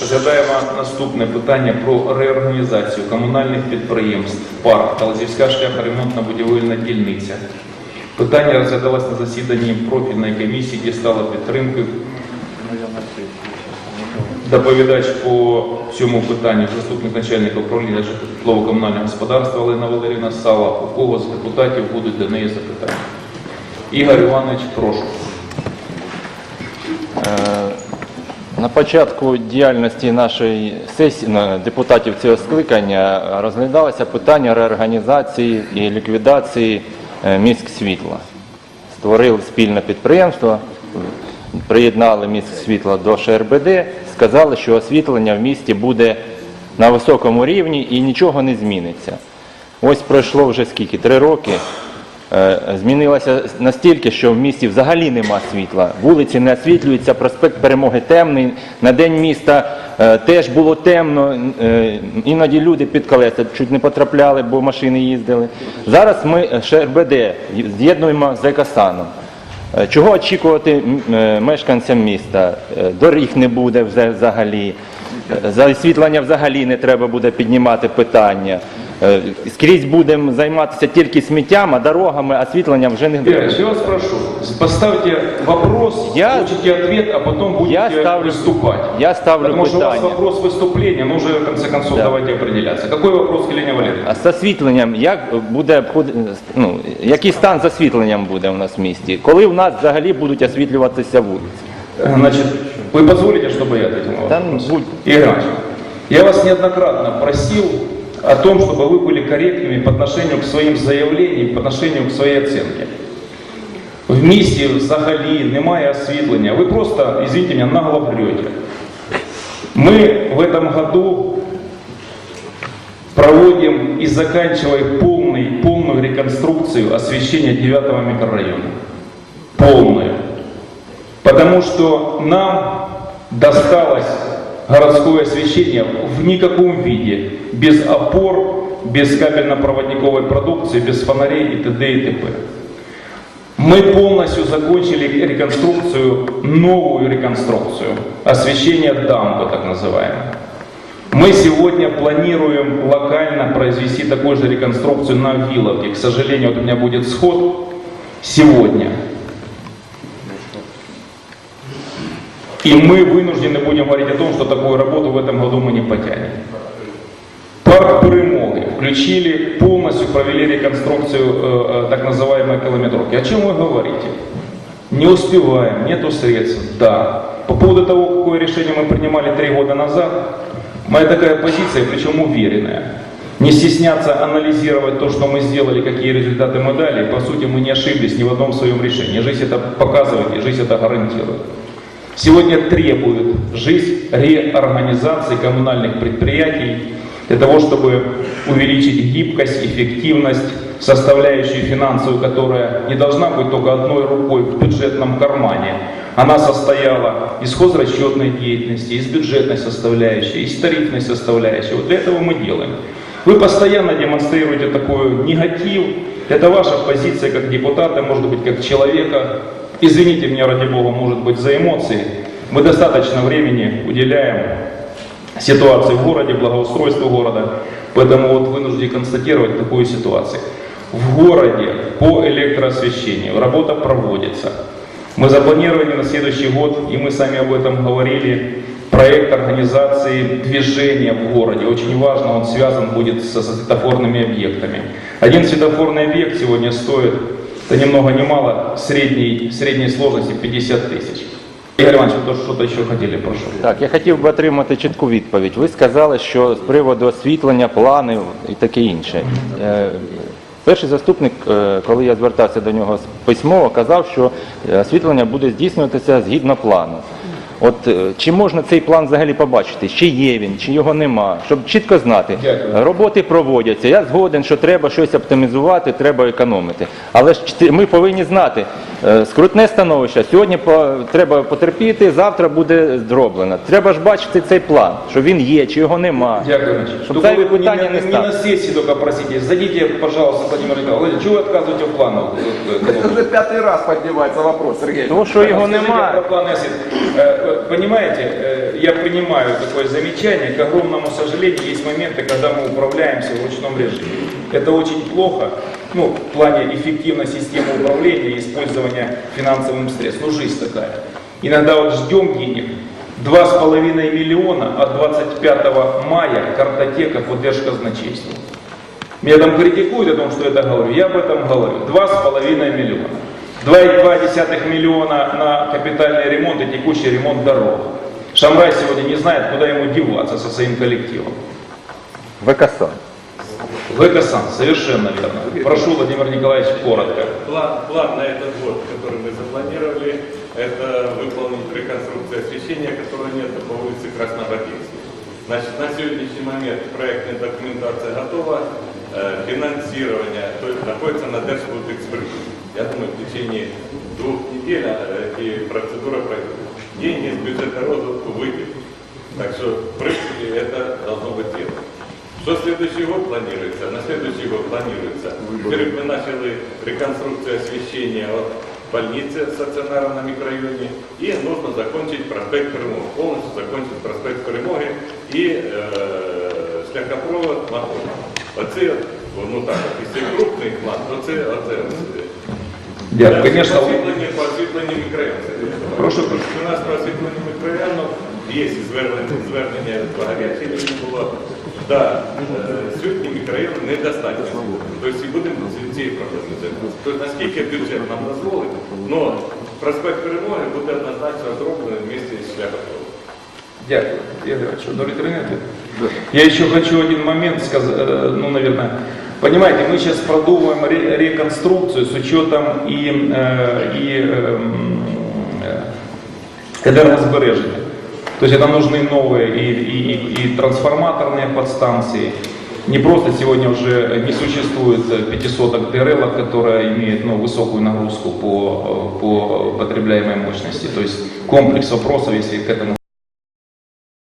Розглядаємо наступне питання про реорганізацію комунальних підприємств парк та Лазівська шляхоремонтно-будівельна дільниця. Питання розглядалось на засіданні профільної комісії, де стало підтримкою. Доповідач по цьому питанню заступник начальника управління житлово-комунального господарства Олена Валерівна Сала. У кого з депутатів будуть до неї запитання? Ігор Іванович, прошу. На початку діяльності нашої сесії депутатів цього скликання розглядалося питання реорганізації і ліквідації е, міськ світла. Створили спільне підприємство, приєднали міськ світла до ШРБД, сказали, що освітлення в місті буде на високому рівні і нічого не зміниться. Ось пройшло вже скільки? Три роки. Е, Змінилося настільки, що в місті взагалі нема світла. Вулиці не освітлюються, проспект Перемоги темний. На день міста е, теж було темно. е, Іноді люди під колеса чуть не потрапляли, бо машини їздили. Зараз ми ШРБД з'єднуємо з Екосаном. Е, Чого очікувати мешканцям міста? Доріг не буде взагалі. За освітлення взагалі не треба буде піднімати питання. Е, Скрізь будемо займатися тільки сміттям, а дорогами освітлення вже не Игорь, я вас прошу, поставьте вопрос, Я- получите ответ, а потом будете Я ставлю- выступать. я ставлю Потому что у вас питання. вопрос выступления, ну уже в конце концов Да. давайте определяться. Какой вопрос, Елене Валерьевне? А з освітленням, як буде обход- ну, який стан з освітленням буде у нас в місті? Коли в нас взагалі будуть освітлюватися вулиці? Значит, вы позволите, чтобы я ответил на Там вопрос? будь Игорь Иванович, я вас неоднократно просил о том, чтобы вы были корректными по отношению к своим заявлениям, по отношению к своей оценке. В місті взагалі немає освітлення. Ви просто, извините меня, нагло врете. Мы в этом году проводим и заканчиваем полный, полную реконструкцию освещения 9 микрорайона. Полную. Потому что нам досталось городское освещение в никаком виде, без опор, без кабельно-проводниковой продукции, без фонарей и т.д. и т.п. Мы полностью закончили реконструкцию, новую реконструкцию, освещение дамбы так называемой. Мы сегодня планируем локально произвести такую же реконструкцию на Виловке. К сожалению, вот у меня будет сход сегодня. И мы вынуждены будем говорить о том, что такую работу в этом году мы не потянем. Парк Перемоги включили, полностью провели реконструкцию э, э, так называемой километровки. О чем вы говорите? Не успеваем, нету средств, да. По поводу того, какое решение мы принимали три года назад, моя такая позиция, причем уверенная. Не стесняться анализировать то, что мы сделали, какие результаты мы дали. По сути, мы не ошиблись ни в одном своем решении. Жизнь это показывает и жизнь это гарантирует. Сегодня требует жизнь реорганизации коммунальных предприятий для того, чтобы увеличить гибкость, эффективность, составляющую финансовую, которая не должна быть только одной рукой в бюджетном кармане. Она состояла из хозрасчетной деятельности, из бюджетной составляющей, из тарифной составляющей. Вот для этого мы делаем. Вы постоянно демонстрируете такой негатив. Это ваша позиция как депутата, может быть, как человека. Извините меня, ради бога, может быть, за эмоции. Мы достаточно времени уделяем ситуации в городе, благоустройству города. Поэтому вот вынужден констатировать такую ситуацию. В городе по электроосвещению работа проводится. Мы запланировали на следующий год, и мы сами об этом говорили, проект организации движения в городе. Очень важно, он связан будет со светофорными объектами. Один светофорный объект сегодня стоит, это ни много ни мало, средней, средней сложности 50 тысяч. Игорь Иванович, вы тоже что-то еще хотели, прошу. Так, я хотів би отримати чітку відповідь. Ви сказали, що з приводу освітлення, планів і таке інше. Е, Перший заступник, е, коли я звертався до нього письмово, казав, що е, освітлення буде здійснюватися згідно плану. От е, чи можна цей план взагалі побачити? Чи є він, чи його нема, щоб чітко знати. Дякую. Роботи проводяться. Я згоден, що треба щось оптимізувати, треба економити. Але ж чи- ми повинні знати, е, скрутне становище. Сьогодні по- треба потерпіти, завтра буде зроблено. Треба ж бачити цей план, що він є, чи його нема. Дякую, Иванович. Щоб Только зайві вы питання не, не не стали. на сессии только просите. Зайдите, пожалуйста, Владимир Николаевич. Чего вы отказываете в планах? Это уже пятый раз поднимается вопрос, Сергей. Тому що його Скажите Понимаете, э, я принимаю такое замечание. К огромному сожалению, есть моменты, когда мы управляемся в ручном режиме. Это очень плохо, ну, в плане эффективной системы управления и использования финансовым средств. Ну, жизнь такая. Иногда вот ждем денег. 2,5 миллиона от 25 мая картотека по Держказначейству. Меня там критикуют о том, что это говорю. Я об этом говорю. 2,5 миллиона. 2,2 миллиона на капитальный ремонт и текущий ремонт дорог. Шамрай сегодня не знает, куда ему деваться со своим коллективом. ВКСА. ВКСАН, совершенно верно. Прошу, Владимир Николаевич, коротко. План, план на этот год, который мы запланировали, это выполнить реконструкцию освещения, которого нет по улице Краснобатинской. Значит, на сегодняшний момент проектная документация готова, э, финансирование то есть, находится на Держбудэкспрессе. Я думаю, в течение двух недель э, эти процедуры пройдут. Деньги из бюджета розвитку выйдут. Так что, в принципе, это должно быть дело. Что следующий год планируется? На следующий год планируется. Во-первых, мы начали реконструкцию освещения от больницы стационара на микрорайоне. И нужно закончить проспект Перемоги. Полностью закончить проспект Перемоги і е, шляхопровод Махова. Оце, ну так, якщо крупний план, то це оце. ось, е, Дякую. Конечно, Освітлення по освітленню мікрорайону. Прошу. У нас по освітленню мікрорайону є звернення, звернення по гарячій лінії було. Да, е, сьогодні мікрорайон недостатньо. Тобто і будемо з цією проблемою займатися. Тобто наскільки бюджет нам дозволить, але проспект перемоги буде однозначно зроблений в місті з шляхопроводом. Дякую. Игорь Иванович, удовлетворены ответом? Я еще хочу один момент сказать, э, ну, наверное, понимаете, мы сейчас продумываем ре- реконструкцию с учетом и, э, и эм, э, энергосбережения. То есть это нужны новые и, и, и- и трансформаторные подстанции. Не просто сегодня уже не существует э, пятисоток ДРЛ, которая имеет ну, высокую нагрузку по, по потребляемой мощности. То есть комплекс вопросов, если к этому